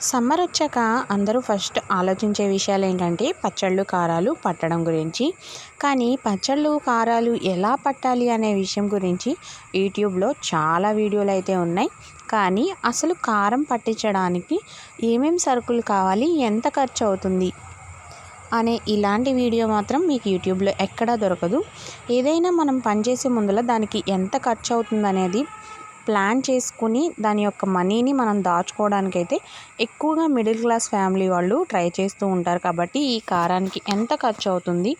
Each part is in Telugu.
సమ్మర్ వచ్చాక అందరూ ఫస్ట్ ఆలోచించే విషయాలు ఏంటంటే పచ్చళ్ళు కారాలు పట్టడం గురించి. కానీ పచ్చళ్ళు కారాలు ఎలా పట్టాలి అనే విషయం గురించి యూట్యూబ్లో చాలా వీడియోలు అయితే ఉన్నాయి. కానీ అసలు కారం పట్టించడానికి ఏమేం సరుకులు కావాలి ఎంత ఖర్చు అవుతుంది అనే ఇలాంటి వీడియో మాత్రం మీకు యూట్యూబ్లో ఎక్కడా దొరకదు. ఏదైనా మనం పనిచేసే ముందులో దానికి ఎంత ఖర్చు అవుతుంది అనేది ప్లాన్ చేసుకుని దాని యొక్క మనీని మనం దాచుకోవడానికైతే ఎక్కువగా మిడిల్ క్లాస్ ఫ్యామిలీ వాళ్ళు ట్రై చేస్తూ ఉంటారు. కాబట్టి ఈ కారానికి ఎంత ఖర్చు అవుతుంది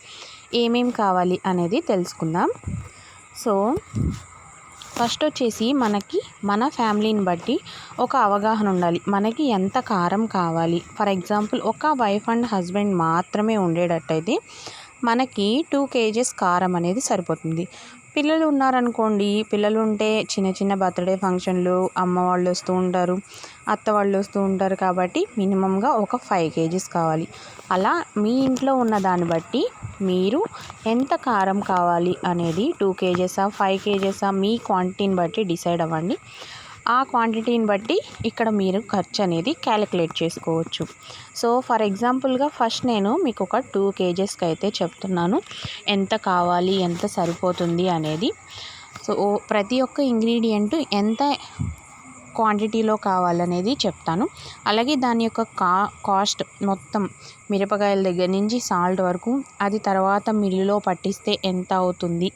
ఏమేమి కావాలి అనేది తెలుసుకుందాం. సో ఫస్ట్ వచ్చేసి మనకి మన ఫ్యామిలీని బట్టి ఒక అవగాహన ఉండాలి. మనకి ఎంత కారం కావాలి? ఫర్ ఎగ్జాంపుల్ ఒక వైఫ్ అండ్ హస్బెండ్ మాత్రమే ఉండేటట్టయితే మనకి టూ కేజెస్ కారం అనేది సరిపోతుంది. పిల్లలు ఉన్నారనుకోండి పిల్లలు ఉంటే చిన్న చిన్న బర్త్డే ఫంక్షన్లు అమ్మ వాళ్ళు వస్తూ ఉంటారు అత్త వాళ్ళు వస్తూ ఉంటారు కాబట్టి మినిమంగా ఒక ఫైవ్ కేజీస్ కావాలి. అలా మీ ఇంట్లో ఉన్న దాన్ని బట్టి మీరు ఎంత కారం కావాలి అనేది టూ కేజెసా ఫైవ్ కేజెసా మీ క్వాంటిటీని బట్టి డిసైడ్ అవ్వండి. ఆ క్వాంటిటీని బట్టి ఇక్కడ మీరు ఖర్చు అనేది క్యాలిక్యులేట్ చేసుకోవచ్చు. సో ఫర్ ఎగ్జాంపుల్గా ఫస్ట్ నేను మీకు ఒక టూ కేజెస్కి అయితే చెప్తున్నాను. ఎంత కావాలి ఎంత సరిపోతుంది అనేది. సో ప్రతి ఒక్క ఇంగ్రీడియంట్ ఎంత క్వాంటిటీలో కావాలనేది చెప్తాను. అలాగే దాని యొక్క కా కాస్ట్ మొత్తం మిరపకాయల దగ్గర నుంచి సాల్ట్ వరకు అది తర్వాత మిల్లులో పట్టిస్తే ఎంత అవుతుంది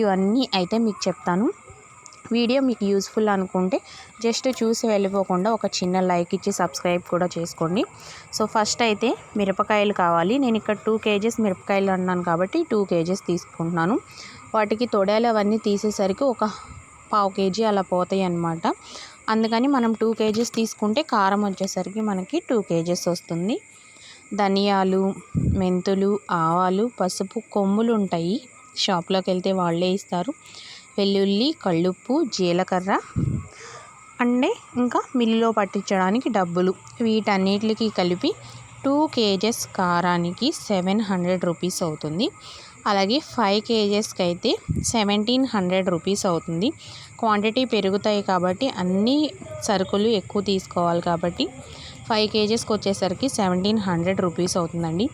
ఇవన్నీ అయితే మీకు చెప్తాను. వీడియో మీకు యూస్ఫుల్ అనుకుంటే జస్ట్ చూసి వెళ్ళిపోకుండా ఒక చిన్న లైక్ ఇచ్చి సబ్స్క్రైబ్ కూడా చేసుకోండి. సో ఫస్ట్ అయితే మిరపకాయలు కావాలి. నేను ఇక్కడ టూ కేజెస్ మిరపకాయలు అన్నాను కాబట్టి టూ కేజెస్ తీసుకుంటున్నాను. వాటికి తొడాలు అవన్నీ తీసేసరికి ఒక పావు కేజీ అలా పోతాయి అన్నమాట. అందుకని మనం టూ కేజెస్ తీసుకుంటే కారం వచ్చేసరికి మనకి టూ కేజెస్ వస్తుంది. ధనియాలు మెంతులు ఆవాలు పసుపు కొమ్ములు ఉంటాయి. షాప్లోకి వెళ్తే వాళ్ళే ఇస్తారు. వెల్లుల్లి కళ్ళుప్పు జీలకర్ర అండే ఇంకా మిల్లులో పట్టించడానికి డబ్బులు. వీటన్నిటికి కలిపి టూ కేజెస్ కారానికి సెవెన్ హండ్రెడ్ రూపీస్ అవుతుంది. అలాగే ఫైవ్ కేజెస్కి అయితే సెవెంటీన్ హండ్రెడ్ రూపీస్ అవుతుంది. క్వాంటిటీ పెరుగుతాయి కాబట్టి అన్ని సరుకులు ఎక్కువ తీసుకోవాలి కాబట్టి ఫైవ్ కేజెస్కి వచ్చేసరికి సెవెంటీన్ హండ్రెడ్ రూపీస్ అవుతుందండి.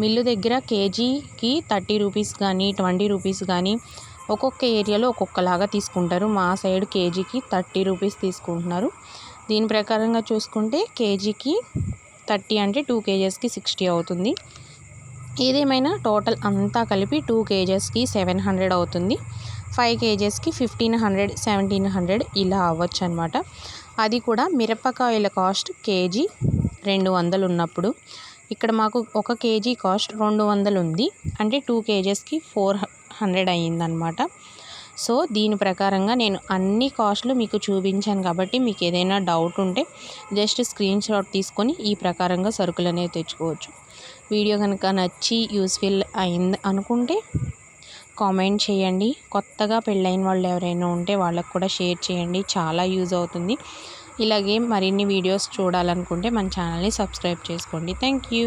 మిల్లు దగ్గర కేజీకి థర్టీ రూపీస్ కానీ ట్వంటీ రూపీస్ కానీ ఒక్కొక్క ఏరియాలో ఒక్కొక్కలాగా తీసుకుంటారు. మా సైడ్ కేజీకి థర్టీ రూపీస్ తీసుకుంటున్నారు. దీని ప్రకారంగా చూసుకుంటే కేజీకి థర్టీ అంటే టూ కేజెస్కి సిక్స్టీ అవుతుంది. ఏదేమైనా టోటల్ అంతా కలిపి టూ కేజెస్కి సెవెన్ హండ్రెడ్ అవుతుంది. ఫైవ్ కేజెస్కి ఫిఫ్టీన్ హండ్రెడ్ సెవెంటీన్ హండ్రెడ్ ఇలా అవ్వచ్చు అనమాట అది కూడా మిరపకాయల కాస్ట్ కేజీ రెండు వందలు ఉన్నప్పుడు. ఇక్కడ మాకు ఒక కేజీ కాస్ట్ రెండు వందలు ఉంది. అంటే టూ కేజెస్కి ఫోర్ హండ్రెడ్ అయ్యిందనమాట. సో దీని ప్రకారంగా నేను అన్ని కాస్ట్లు మీకు చూపించాను కాబట్టి మీకు ఏదైనా డౌట్ ఉంటే జస్ట్ స్క్రీన్ షాట్ తీసుకొని ఈ ప్రకారంగా సరుకులు అనేవి తెచ్చుకోవచ్చు. వీడియో కనుక నచ్చి యూస్ఫుల్ అయింది అనుకుంటే కామెంట్ చేయండి. కొత్తగా పెళ్ళైన వాళ్ళు ఎవరైనా ఉంటే వాళ్ళకు కూడా షేర్ చేయండి. చాలా యూజ్ అవుతుంది. ఇలాగే మరిన్ని వీడియోస్ చూడాలనుకుంటే మన ఛానల్ని సబ్స్క్రైబ్ చేసుకోండి. Thank you.